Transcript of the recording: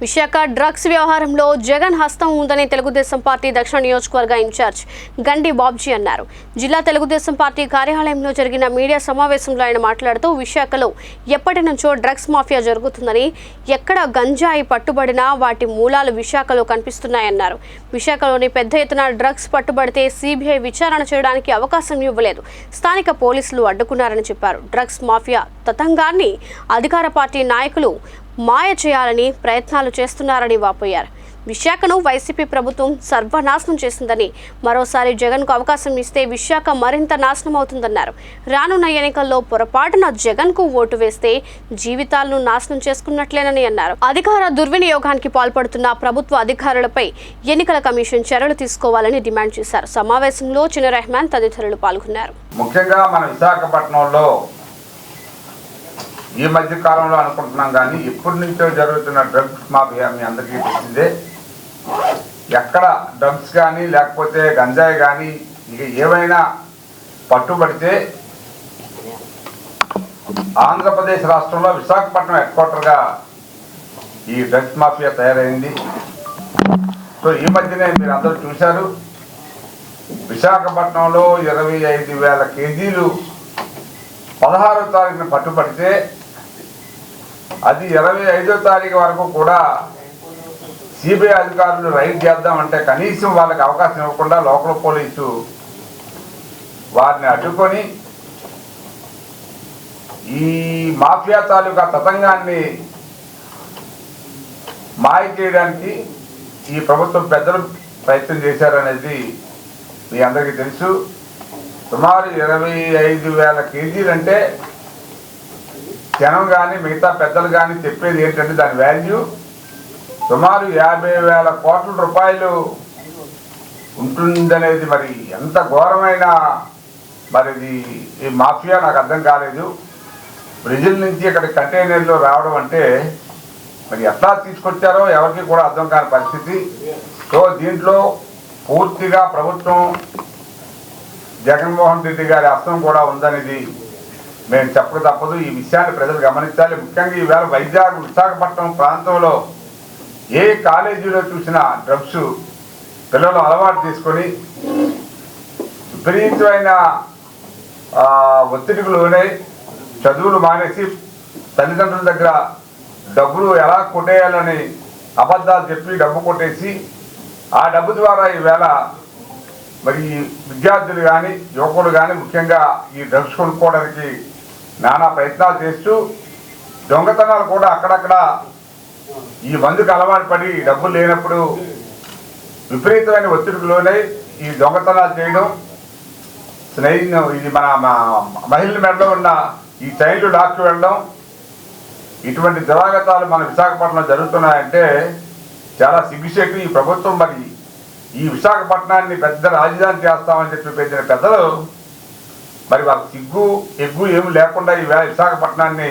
Visakha drugs వ్యవహారంలో జగన్ హస్తం ఉందని తెలుగుదేశం పార్టీ దక్షిణ నియోజకవర్గ ఇన్ఛార్జ్ గండి బాబ్జీ అన్నారు. జిల్లా తెలుగుదేశం పార్టీ కార్యాలయంలో జరిగిన మీడియా సమావేశంలో ఆయన మాట్లాడుతూ విశాఖలో ఎప్పటి నుంచో డ్రగ్స్ మాఫియా జరుగుతుందని ఎక్కడ గంజాయి పట్టుబడినా వాటి మూలాలు విశాఖలో కనిపిస్తున్నాయన్నారు. విశాఖలోని పెద్ద ఎత్తున డ్రగ్స్ పట్టుబడితే సిబిఐ విచారణ చేయడానికి అవకాశం ఇవ్వలేదు. స్థానిక పోలీసులు అడ్డుకున్నారని చెప్పారు. డ్రగ్స్ మాఫియా తతంగాన్ని అధికార పార్టీ నాయకులు మాయ చేయాలని ప్రయత్నాలు చేస్తున్నారని వాపోయారు. విశాఖను వైసీపీ ప్రభుత్వం సర్వనాశనం చేసిందని మరోసారి జగన్కు అవకాశం ఇస్తే విశాఖ మరింత నాశనం అవుతుందన్నారు రానున్న ఎన్నికల్లో పొరపాటున జగన్కు ఓటు వేస్తే జీవితాలను నాశనం చేసుకున్నట్లేనని అన్నారు. అధికార దుర్వినియోగానికి పాల్పడుతున్న ప్రభుత్వ అధికారులపై ఎన్నికల కమిషన్ చర్యలు తీసుకోవాలని డిమాండ్ చేశారు. సమావేశంలో చిన్న రెహమాన్ తదితరులు పాల్గొన్నారు. ముఖ్యంగా మన విశాఖపట్నంలో ఈ మధ్య కాలంలో అనుకుంటున్నాం కానీ ఇప్పటి నుంచో జరుగుతున్న డ్రగ్స్ మాఫియా మీ అందరికీ తెలిసిందే. ఎక్కడ డ్రగ్స్ కానీ లేకపోతే గంజాయి కానీ ఇక ఏమైనా పట్టుబడితే ఆంధ్రప్రదేశ్ రాష్ట్రంలో విశాఖపట్నం హెడ్ క్వార్టర్గా ఈ డ్రగ్స్ మాఫియా తయారైంది. సో ఈ మధ్యనే మీరు అందరూ చూశారు. విశాఖపట్నంలో ఇరవై ఐదు వేల కేజీలు పదహారో తారీఖున పట్టుబడితే అది ఇరవై ఐదో తారీఖు వరకు కూడా సిబిఐ అధికారులు రైడ్ చేద్దామంటే కనీసం వాళ్ళకి అవకాశం ఇవ్వకుండా లోకల్ పోలీసు వారిని అడ్డుకొని ఈ మాఫియా తాలూకా తతంగాన్ని మాయ చేయడానికి ఈ ప్రభుత్వం పెద్దలు ప్రయత్నం చేశారనేది మీ అందరికీ తెలుసు. సుమారు ఇరవై ఐదు వేల కేజీలు అంటే జనం కానీ మిగతా పెద్దలు కానీ చెప్పేది ఏంటంటే దాని వాల్యూ సుమారు యాభై వేల కోట్ల రూపాయలు ఉంటుందనేది మరి ఎంత ఘోరమైన మరి ఇది ఈ మాఫియా నాకు అర్థం కాలేదు. బ్రెజిల్ నుంచి ఇక్కడ కంటైనర్లో రావడం అంటే మరి ఎట్లా తీసుకొచ్చారో ఎవరికి కూడా అర్థం కాని పరిస్థితి. సో దీంట్లో పూర్తిగా ప్రభుత్వం జగన్మోహన్ రెడ్డి గారి అర్థం కూడా ఉందనేది మేము చెప్పక తప్పదు. ఈ విషయాన్ని ప్రజలు గమనించాలి. ముఖ్యంగా ఈవేళ వైజాగ్ విశాఖపట్నం ప్రాంతంలో ఏ కాలేజీలో చూసినా డ్రగ్స్ పిల్లలు అలవాటు తీసుకొని విపరీతమైన ఒత్తిడికి లోనై చదువులు మానేసి తల్లిదండ్రుల దగ్గర డబ్బులు ఎలా కొట్టేయాలని అబద్ధాలు చెప్పి డబ్బు కొట్టేసి ఆ డబ్బు ద్వారా ఈవేళ మరి విద్యార్థులు కానీ యువకులు కానీ ముఖ్యంగా ఈ డ్రగ్స్ కొనుక్కోవడానికి నానా ప్రయత్నాలు చేస్తూ దొంగతనాలు కూడా అక్కడక్కడ ఈ మందుకు అలవాటు పడి డబ్బులు లేనప్పుడు విపరీతమైన ఒత్తిడికి లోనై ఈ దొంగతనాలు చేయడం. స్నేహితులు ఇది మన మహిళల మెడలో ఉన్న ఈ చైల్డ్ డాక్టర్ వెళ్ళడం. ఇటువంటి దురాగతాలు మన విశాఖపట్నం జరుగుతున్నాయంటే చాలా సిగ్గుచేటు ఈ ప్రభుత్వం మరి ఈ విశాఖపట్నాన్ని పెద్ద రాజధాని చేస్తామని చెప్పి పెద్ద పెద్దలు మరి వాళ్ళ సిగ్గు ఎగ్గు ఏమి లేకుండా ఈ విశాఖపట్నాన్ని